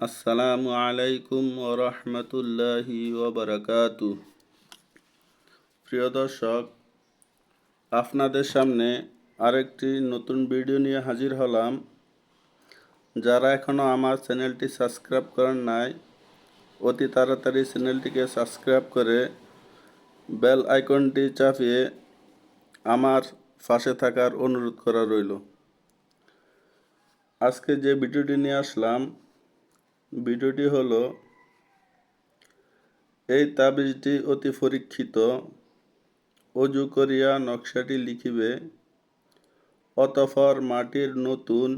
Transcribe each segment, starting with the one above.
আসসালামু আলাইকুম ওরহমতুল্লাহি ওবরাকাতু প্রিয় দর্শক, আপনাদের সামনে আরেকটি নতুন ভিডিও নিয়ে হাজির হলাম। যারা এখনও আমার চ্যানেলটি সাবস্ক্রাইব করেন নাই, অতি তাড়াতাড়ি চ্যানেলটিকে সাবস্ক্রাইব করে বেল আইকনটি চাপিয়ে আমার পাশে থাকার অনুরোধ করা রইল। আজকে যে ভিডিওটি নিয়ে আসলাম ভিডিওটি হলো, এই তাবিজটি অতি পরীক্ষিত। অজু করিয়া নকশাটি লিখিবে অতফর মাটির নতুন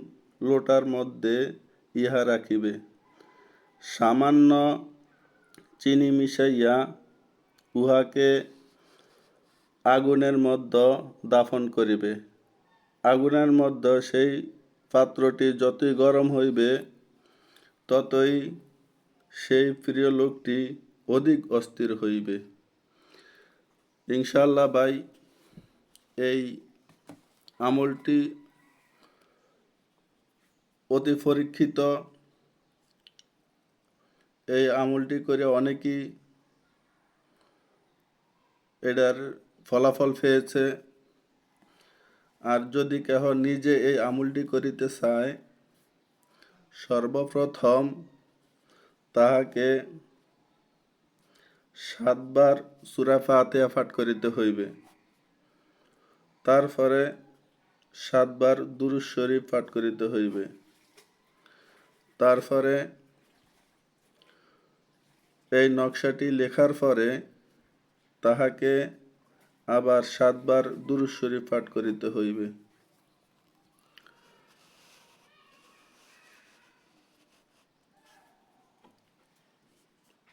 লোটার মধ্যে ইহা রাখিবে। সামান্য চিনি মিশাইয়া উহাকে আগুনের মধ্যে দাফন করিবে। আগুনের মধ্যে সেই পাত্রটি যতই গরম হইবে ততই সেই প্রিয় লোকটি অধিক অস্থির হইবে। ইনশাল্লাহ ভাই, এই আমলটি অতি পরীক্ষিত। এই আমলটি করে অনেকেই এটার ফলাফল পেয়েছে। আর যদি কেহ নিজে এই আমলটি করিতে চায় সর্বপ্রথম তাহাকে সাতবার সুরা ফাতেহা পাঠ করিতে হইবে। তারপরে সাতবার দুরুজ পাঠ করিতে হইবে। তারপরে এই নকশাটি লেখার পরে তাহাকে আবার সাতবার দুরুজ পাঠ করিতে হইবে।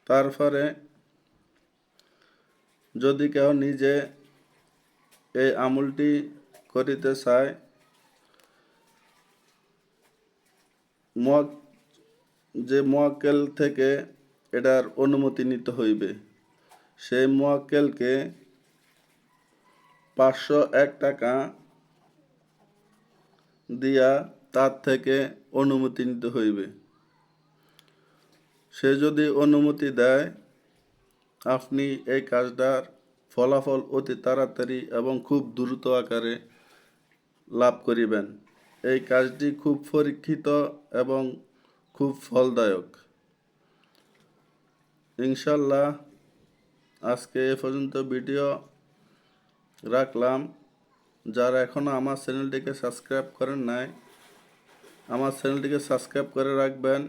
তারপরে যদি কেউ নিজে এই আমলটি করিতে চায় মক যে মোয়াক্কেল থেকে এটার অনুমতি নিতে হইবে। সেই মোয়াক্কেলকে পাঁচশো এক টাকা দিয়া তার থেকে অনুমতি নিতে হইবে। সে যদি অনুমতি দেয়, আপনি এই কাজটার ফলাফল অতি তাড়াতাড়ি এবং খুব দ্রুত আকারে লাভ করিবেন। এই কাজটি খুব পরীক্ষিত এবং খুব ফলদায়ক। ইনশাল্লাহ আজকে এ পর্যন্ত ভিডিও রাখলাম। যারা এখনও আমার চ্যানেলটিকে সাবস্ক্রাইব করেন নাই, আমার চ্যানেলটিকে সাবস্ক্রাইব করে রাখবেন।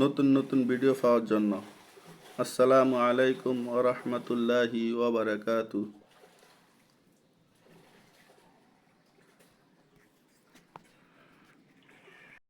নতুন নতুন ভিডিও পাওয়ার জন্য। আসসালামু আলাইকুম ওরহমতুল্লাহি ওবরাকাতু